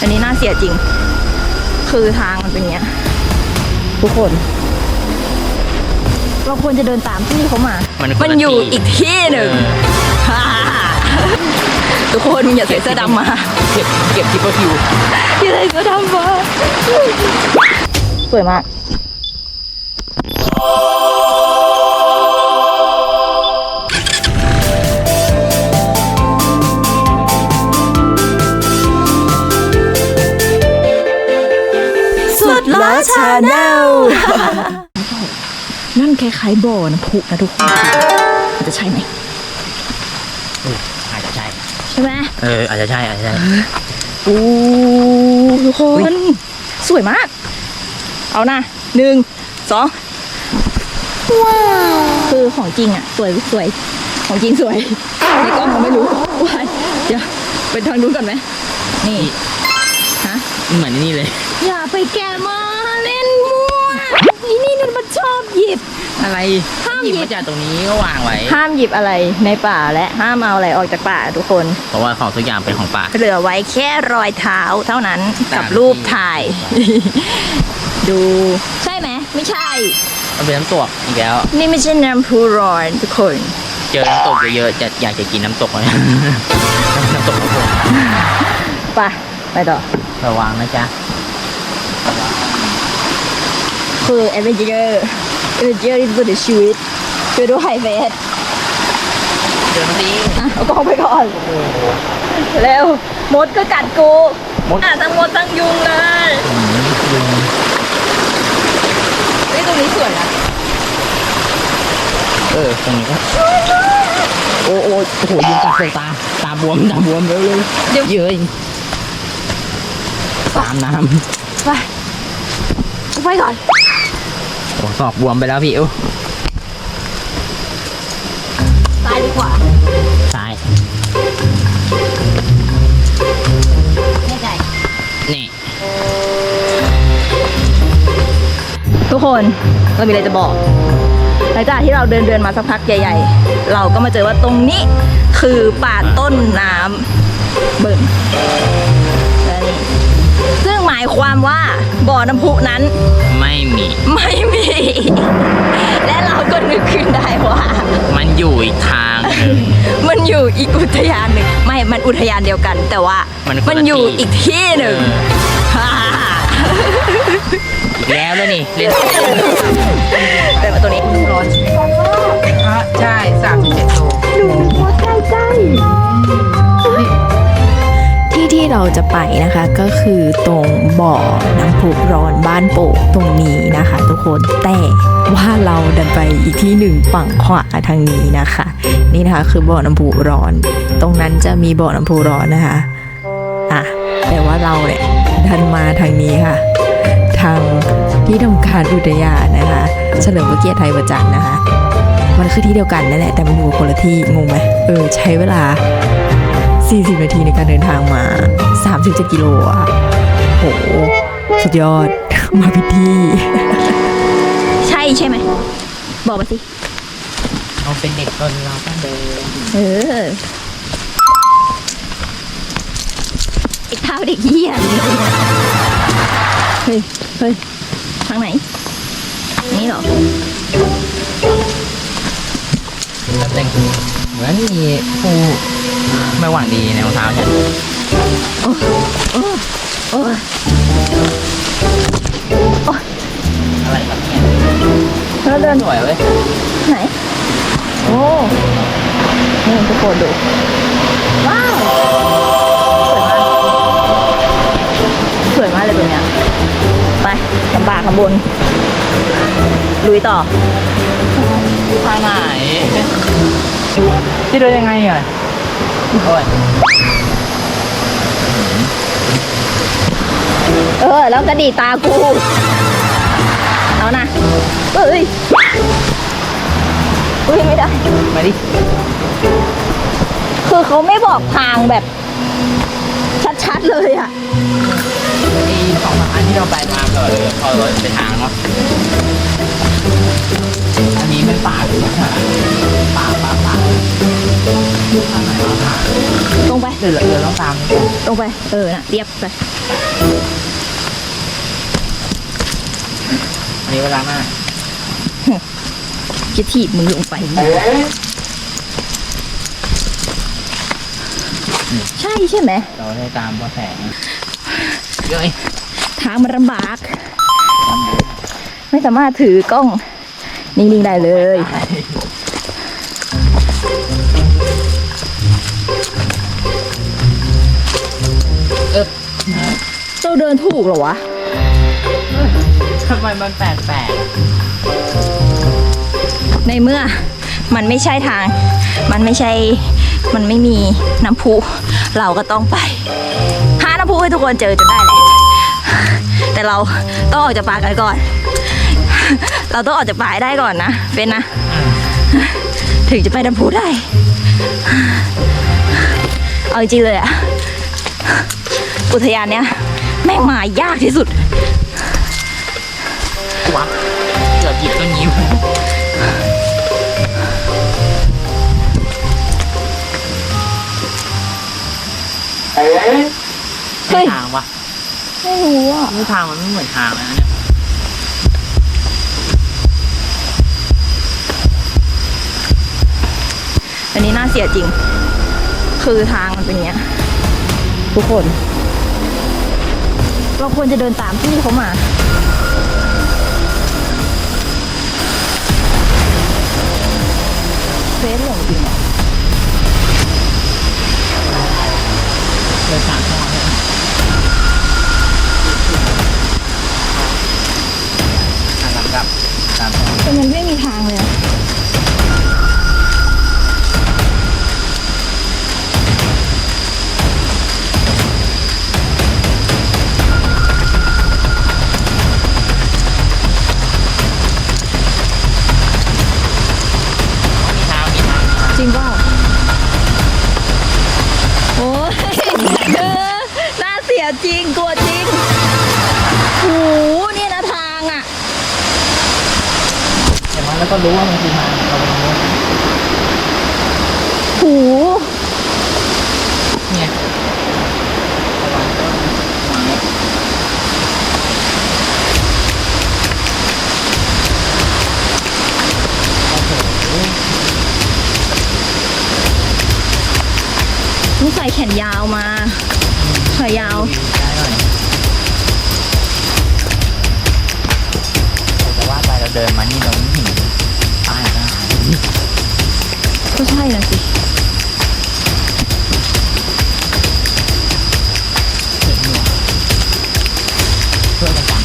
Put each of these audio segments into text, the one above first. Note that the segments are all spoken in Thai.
อันนี้น่าเสียจริง คือทางมันเป็นอย่างเงี้ย ทุกคน เราควรจะเดินตามที่เขามา มันคนละมันอยู่ที่ อีกที่หนึ่งฮ่าทุกคนอย่าใส่เสื้อดำมา เก็บเก็บทิปเปอร์คิว อย่าใส่เสื้อดำมาสวยมาก สุดล้อชาแนลนั่นคล้ายๆบ่อน้ำพุนะทุกคนมันจะใช่ไหมอาจจะใช่ ใช่ไหมเออ อาจจะใช่ อาจจะใช่อู้ทุกคน สวยมาก เอานะหนึ่งสองว้าวคือของจริงอะ สวยสวย ของจริงสวยในกล้องเราไม่รู้ว้ายเดี๋ยวไปทางนู้นก่อนไหมนี่ ฮะ เหมือนนี่เลย อย่าไปแกะมาเล่นมั่วอี นี่เนี่ยมันชอบหยิบ อะไรห้ามหยิบหยิบ มาจากตรงนี้ก็วางไว้ ห้ามหยิบอะไรในป่าและห้ามเอาอะไรออกจากป่าทุกคน เพราะว่าของทุกอย่างเป็นของป่า เหลือไว้แค่รอยเท้าเท่านั้นกับตามรูปที่ถ่าย ดู ใช่ไหมไม่ใช่ มันเป็นน้ำตกอีกแล้ว นี่ไม่ใช่น้ำพุร้อนทุกคน เจอน้ำตกเยอะๆจะอยากจะกินน้ำตกเลย น้ำตกน้ำตกไปไปต่อระวังนะจ๊ะ คือเอเวนเจอร์เอเวนเจอร์ที่สุดในชีวิตช่วยด้วยเฟสเดินสิอะเอากล้องไปก่อน เร็ว มดก็กัดกูมด อะทั้งมดทั้งยุงเลยเฮ้ยตรงนี้สวยนะเออตรงนี้ก็โอ้โอ้โอ้โหยิงกัดใส่ตา ตาบวมตาบวมเร็วเลยเดี๋ยวเย้ยตามน้ไปไปก่อนำโอ้ศอกบวมไปแล้วพี่อู้ตายดีกว่าซ้ายแน่ใจนี่ ทุกคนเรามีอะไรจะบอกหลังจากที่เราเดินเดินมาสักพักใหญ่ ๆ เราก็มาเจอว่าตรงนี้คือป่าต้นน้ำเบิ่งและนี่ ซึ่งหมายความว่าบ่อน้ำพุนั้นไม่มี ไม่มี และเราก็นึกขึ้นได้ว่า มันอยู่อีกทางหนึ่ง มันอยู่อีกอุทยานหนึ่งไม่ มันอุทยานเดียวกัน แต่ว่ามันคนละมันอยู่ที่ อีกที่หนึ่งฮ่าอีกแล้วแล้วนี่เล่นเดินมาตัวนี้ร้อนใช่สามสิบเจ็ดโลดูว่าใกล้ใกล้ ที่ที่เราจะไปนะคะก็คือตรงบ่อน้ำพุร้อนบ้านโป่งตรงนี้นะคะ ทุกคนแต่ว่าเราดันไปอีกที่หนึ่งฝั่งขวาทางนี้นะคะ นี่นะคะคือบ่อน้ำพุร้อน ตรงนั้นจะมีบ่อน้ำพุร้อนนะคะอะแต่ว่าเราเนี่ยดันมาทางนี้ค่ะ ทางที่ทำการอุทยานนะคะ เฉลิมพระเกียรติไทยประจันทร์นะคะ มันคือที่เดียวกันนั่นแหละแต่มันอยู่คนละที่งงไหมเออใช้เวลา 40 นาทีในการเดินทางมา 37 กิโลอะโห สุดยอด มาพิดที่ใช่ใช่ไหม บอกมาสิ เราเป็นเด็กตอนเราต้องเดินเออไอ้เท้าเด็กเหี้ยเฮ้ยเฮ้ยทางไหน นี่เหรอ แล้วแต่ง เหมือนมีผู้ไม่หวังดีในรองเท้าฉันโอ้โอ้โอ้อะไรแบบเนี้ยแล้วเดินสวยเว้ยไหน โอ้นี่ทุกคนดู ว้าว สวยมาก สวยมากเลยตรงเนี้ย ไปลำบากข้างบน ลุยต่อทางไหน จะเดินยังไงอะโอ้ยเออ แล้วกระดีตากู เอานะเอ้ยอุ้ยไม่ได้ มาดิ คือเขาไม่บอกทางแบบ ชัดๆเลยอะไอ้สองสามอันที่เราไปมาเออพอเราไปทางเนาะ รงไปเดี๋ยวเราเดี๋ยวเราตามตรงไป เออน่ะเรียบไป อันนี้เวลามากจะถีบมึงลงไป ใช่ใช่ไหม เราได้ตามเบาะแสเยอะทางมันลำบาก ไม่สามารถถือกล้อง นิ่งๆได้เลย เราเดินถูกเหรอวะ ทำไมมันแปลกแปลกในเมื่อมันไม่ใช่ทาง มันไม่ใช่ มันไม่มีน้ำพุ เราก็ต้องไป หาน้ำพุให้ทุกคนเจอจนได้แหละ แต่เราต้องออกจากป่ากันก่อน เราต้องออกจากป่าให้ได้ก่อนนะเป็นนะ ถึงจะไปน้ำพุได้ เอาจริงๆเลยอะอุทยานเนี้ยแม่งมายากที่สุดวะเกือบหยิบต้นยิ้วเฮ้ยทางวะไม่รู้อะนี่ทางมันไม่เหมือนทางเลยนะเนี่ยอันนี้น่าเสียจริง คือทางมันเป็นอย่างเงี้ยทุกคน เราควรจะเดินตามพี่เขามา จริงกลัวจริงโหนี่นะทางอะ อย่างน้อยแล้วก็รู้ว่ามันคือทางเรา เราเดินมานี่เราไม่เห็นป้ายนะก็ใช่นะสิเห็นอยู่ช่วยกันจัง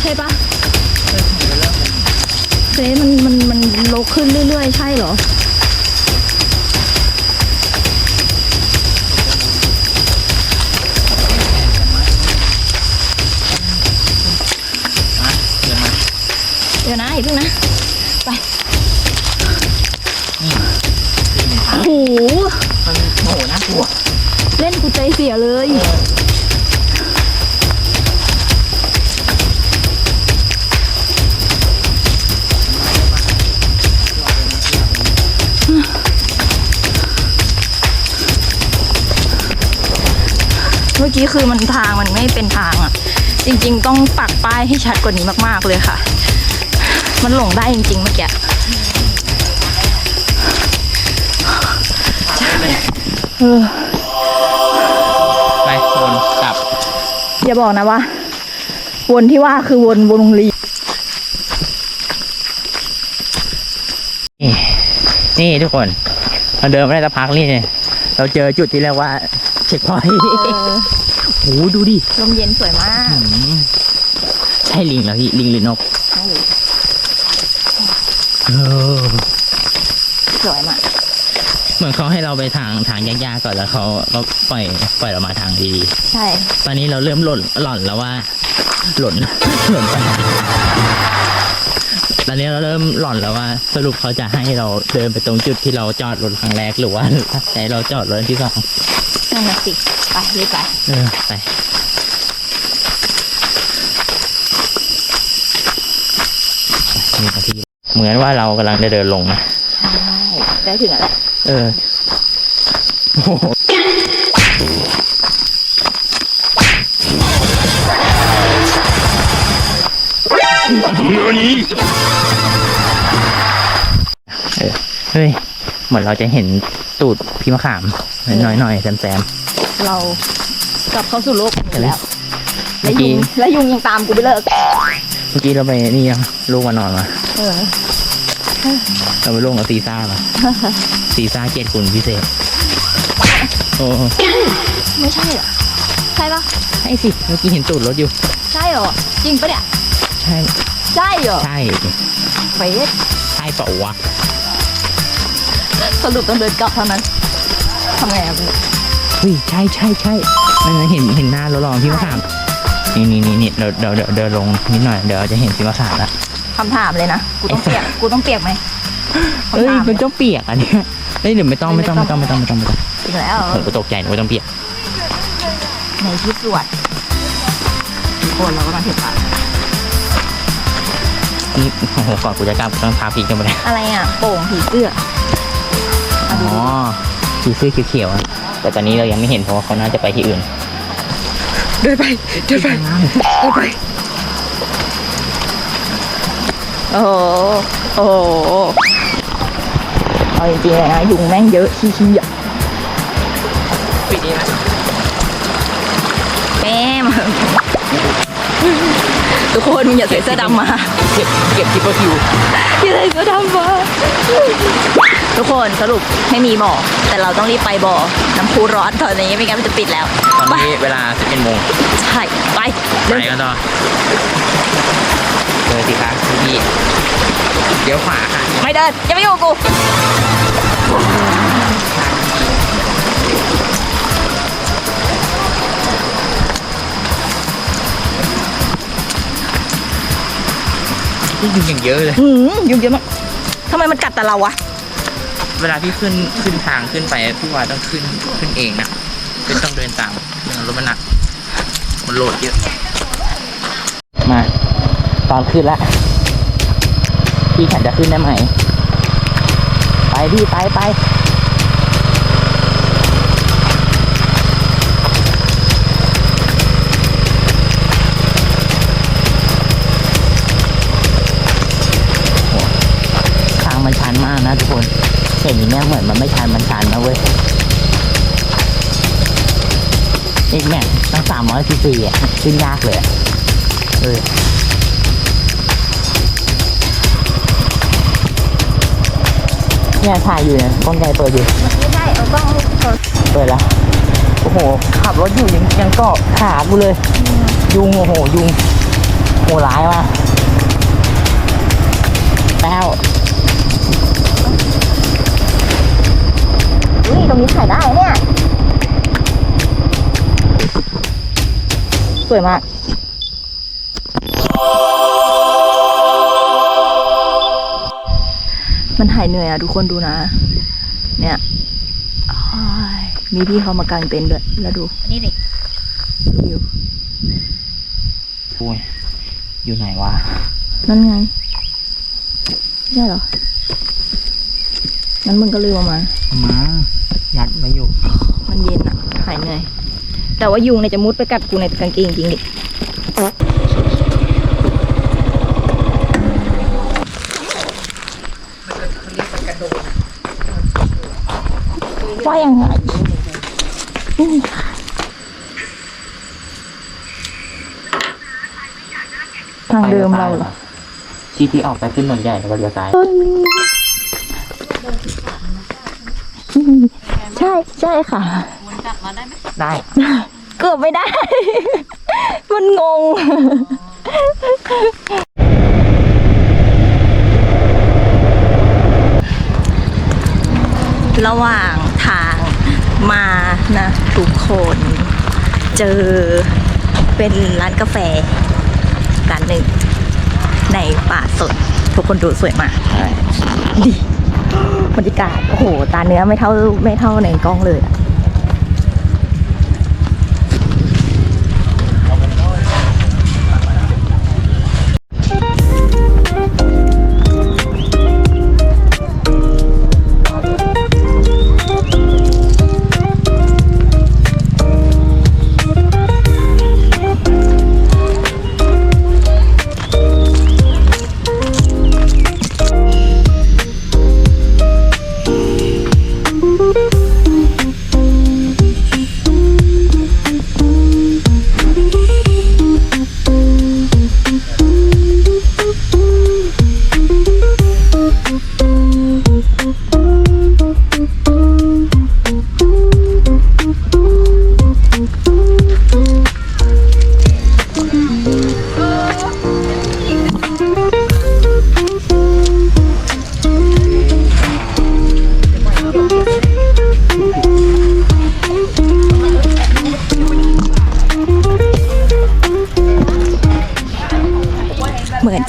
ใช่ปะเฟซมันมันมันโลกขึ้นเรื่อยๆ ใช่เหรอ ดี๋ยวนะอย่าเพิ่งนะ ไปนี่คือหนึ่งทางโอ้โหมันโอ้โหน่ากลัวเล่นกูใจเสียเลย เมื่อกี้คือมันทางมันไม่เป็นทางอะ จริง ๆ ต้องปักป้ายให้ชัดกว่านี้มาก ๆ เลยค่ะ มันหลงได้จริงๆเมื่อกี้เออไปวนกลับ อย่าบอกนะว่า วนที่ว่าคือวนวนโรงเรียนนี่นี่ทุกคนเราเดินมาได้สักพักนี่เนี่ยเราเจอจุดที่เรียกว่าเช็คพอยต์เออโอ้โหดูดิ ลมเย็นสวยมากอืมใช่ลิงเหรอพี่ ลิงหรือนกไม่รู้ เออสวยมากเหมือนเขาให้เราไปทางทางยากๆก่อนแล้วเขาก็ปล่อยปล่อยเรามาทางดีใช่ๆตอนนี้เราเริ่มหล่นหล่อนแล้วว่า หล่น หล่นไปตอนนี้เราเริ่มหล่อนแล้วว่า สรุปเขาจะให้เราเดินไปตรงจุดที่เราจอดรถครั้งแรกหรือว่าให้เราจอดรถที่สองนั่นน่ะสิไปรีบไปเออไปมีนาที เหมือนว่าเรากำลังจะเดินลงนะใช่ได้ถึงแล้วแหละเออโอ้โหเออเฮ้ย เหมือนเราจะเห็นตูดพี่มะขามหน่อยหน่อยๆแซมแซมเรากลับเข้าสู่โลกของเราแล้วเมื่และอกี้ยุงและยุงยังตามกูไปเลิก เมื่อกี้เราไปนี่ยังลูกมานอนมา เออเราไปลงกับซีซ่ามาซีซ่าเกียรติคุณพิเศษ โอ้ไม่ใช่เหรอ ใช่ปะให้สิ เมื่อกี้เห็นตูดรถอยู่ ใช่เหรอ จริงปะเนี่ย ใช่ ใช่เหรอ ใช่เฟสใช่เปล่าวะ สรุปต้องเดินกลับเท่านั้นทำไงอะเฮ้ยใช่ใช่ใช่นั่นนะเห็นเห็นหน้ารถรองพี่มะขามนี่นี่นี่นี่เดี๋ยวเดี๋ยวเดี๋ยวเดินลงนิดหน่อยเดี๋ยวจะเห็นพี่มะขามละ คำถามเลยนะ กูต้องเปียก กูต้องเปียกไหมเอ้ยคำถามมันต้องเปียกอันเนี้ยเอ้ยเดี๋ยวไม่ต้องไม่ต้องไม่ต้องไม่ต้องไม่ต้องไม่ต้องจริงแล้วผมก็ตกใจหนูไม่ต้องเปียกในที่สวดทุกคนเราก็มาถึงละนี่โอ้โหก่อนกูจะกลับกูต้องพาพี่กันไปเลยอะไรอะ โป่งผีเสื้ออ๋อสีเสื้อเขียวๆอะแต่ตอนนี้เรายังไม่เห็นเพราะว่าเขาน่าจะไปที่อื่นเดินไป เดินไป เดินไป โอ้โหโอ้โหเอาจริงๆเลยนะยุงแม่งเยอะชี้ๆอะปีนี้นะแม่มทุกคนมึงอย่าใส่เสื้อดำมา เก็บเก็บทิปเปอร์คิวอย่าใส่เสื้อดำมา ทุกคนสรุปไม่มีบ่อ แต่เราต้องรีบไปบ่อ น้ำพุร้อนตอนนี้ไม่งั้นมันจะปิดแล้ว ตอนนี้เวลา11โมงใช่ ไป ไปเร็วกันต่อ เจอสิคะพี่เดี๋ยวขวาค่ะไม่เดิน อย่ามายุ่งกับกูที่ยุงอย่างเยอะเลย หืมยุงเยอะมากทำไมมันกัดแต่เราวะ เวลาพี่ขึ้นขึ้นทางขึ้นไปพี่วาต้องขึ้นขึ้นเองนะไม่ต้องเดินตามไม่งั้นรถมันหนักมันโหลดเยอะ มา ตอนขึ้นและพี่ฉันจะขึ้นได้ไหม ไปพี่ไปไปทางมันชันมากนะทุกคนเห็นอย่างเงี้เหมือนมันไม่ชันมันชันนะเว้ยอีกเนี่ตั้งสามร้อยซีซีอะขึ้นยากเลยอะเออ เนี่ยถ่ายอยู่เนี่ยกล้องใหญ่เปิดอยู่ ไม่ใช่เอากล้องเปิดแล้วโอ้โห ขับรถอยู่ยังยังเกาะขากูเลย ยุงโอ้โห ยุงโหร้ายว่ะแป้วอุ้ยตรงนี้ถ่ายได้เนี่ย สวยมาก มันหายเหนื่อยอะทุกคนดูนะ เนี่ยอ้ายมีพี่เขามากางเต็นท์ด้วย แล้วดู นี่ดิดูวิวโอ้ยอยู่ไหนวะ นั่นไง ไม่ใช่เหรอ งั้นมึงก็ลืมเออกมา มายัดไว้อยู่ มันเย็นอะหายเหนื่อย แต่ว่ายุงเนี่ยจะมุดไปกัดกูในกางเกงจริงดิ ว่ายังไงนี่ทางเดิมเราเหรอที่ที่ออกไปขึ้นหนนใหญ่แล้วก็เลี้ยวซ้ายใช่ใช่ค่ะได้เกือบไม่ได้ มันงง ระหว่างทางมา นะทุกคน เจอเป็นร้านกาแฟร้านหนึ่ง ในป่าสด ทุกคนดูสวยมากดีบรรยากาศโอ้โห ตาเนื้อไม่เท่าไม่เท่าในกล้องเลยอะ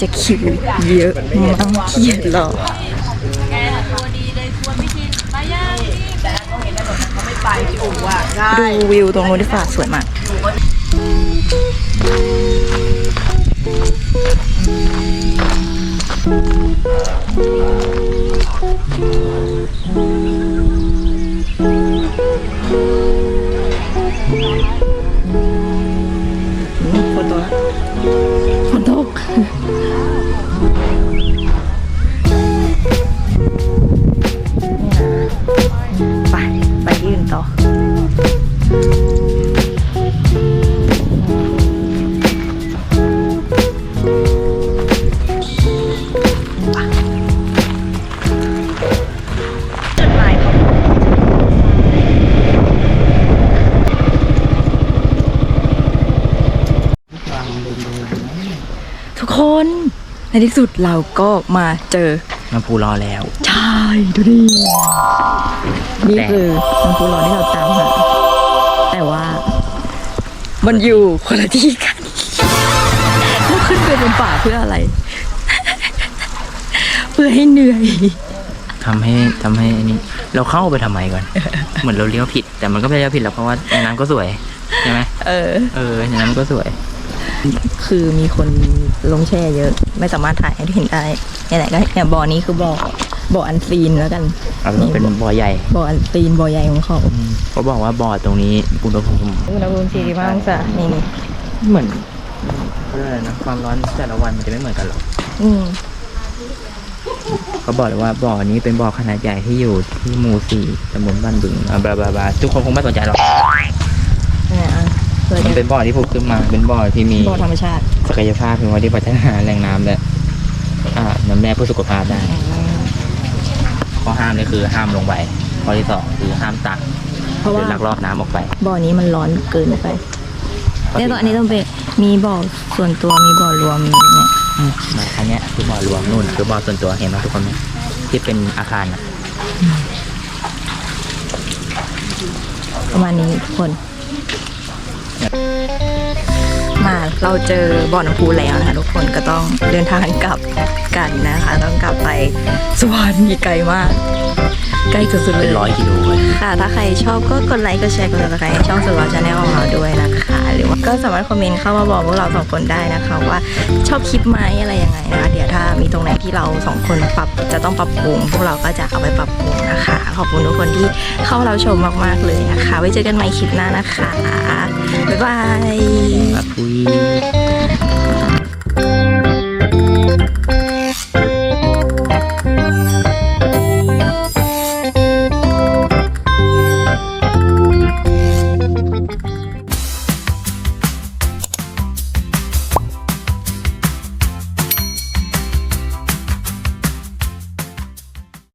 จะคิวเยอะมากเยอะหรอดูวิวตรงนู้นดีกว่าสวยมาก คนในที่สุดเราก็มาเจอ น้ำพุรอแล้ว ใช่ ดูดิ นี่แต่คือน้ำพุร้อนที่เราตามหา แต่ว่า มันอยู่คนละที่กันเราขึ้นไปบนป่าเพื่ออะไร เพื่อให้เหนื่อยทำให้ทำให้อันนี้ เราเข้าไปทำไมก่อน เหมือนเราเลี้ยวผิด แต่มันก็ไม่ได้เลี้ยวผิดหรอกเพราะว่าในน้ำก็สวยใช่ไหมเออ เออในน้ำก็สวย คือมีคนลงแช่เยอะ ไม่สามารถถ่ายให้เห็นได้นี่แหละก็เนี่ยบ่อนี้คือบ่อบ่ออันซีนแล้วกันเอาเป็นว่าเป็นบ่อใหญ่บ่ออันซีนบ่อใหญ่ของเขาอืมเขาบอกว่าบ่อตรงนี้อุณหภูมิอุณหภูมิ45องศานี่นี่เหมือนเขาเรียกอะไรนะความร้อนแต่ละวันมันจะไม่เหมือนกันหรอกอืมเขาบอกเลยว่าบ่อนี้เป็นบ่อขนาดใหญ่ที่อยู่ที่หมู่สี่ตำบลบ้านบึงอ่าบลาบลาบลาทุกคนคงไม่สนใจหรอกเนี่ยอะเพื่อ มันจะเป็นบ่อที่ผุดขึ้นมาเป็นบ่อที่มีบ่อธรรมชาติ ศักยภาพเพียงพอที่พัฒนาแหล่งน้ำและอ่าน้ำแร่เพื่อสุขภาพได้ข้อห้ามเลยคือห้ามลงไปข้อที่สองคือห้ามตักเพราะหรืว่าอลักลอบน้ำออกไป บ่อนี้มันร้อนเกินไปเนี่ยตอนอันนี้ต้องเป็นมีบ่อส่วนตัวมีบ่อรวมเนี่ยมาอันเนี้ยคือบ่อรวมนู่นคือบ่อส่วนตัวเห็นไหมทุกคนไหมที่เป็นอาคารนะประมาณนี้ทุกคน มาเราเจอบ่อน้ำพุแล้วนะคะทุกคนก็ต้องเดินทางกลับกันนะคะ ต้องกลับไปสวรรค์มีไกลมาก ใกล้สุดๆเลเป็นยร้อยกิโลเลยค่ะ ถ้าใครชอบก็กดไลค์กดแชร์กดติดตามให้ช่องสุดหล่อชาแนลของเราด้วยนะคะ หรือว่าก็สามารถคอมเมนต์เข้ามาบอกพวกเราสองคนได้นะคะ ว่าชอบคลิปไหมอะไรยังไงนะคะเดี๋ยวถ้ามีตรงไหนที่เราสองคนปรับจะต้องปรับปรุงพวกเราก็จะเอาไปปรับปรุงนะคะ ขอบคุณทุกคนที่เข้าเราชมมากๆเลยนะคะ ไว้เจอกันใหม่คลิปหน้านะคะบ๊ายบายครับคุย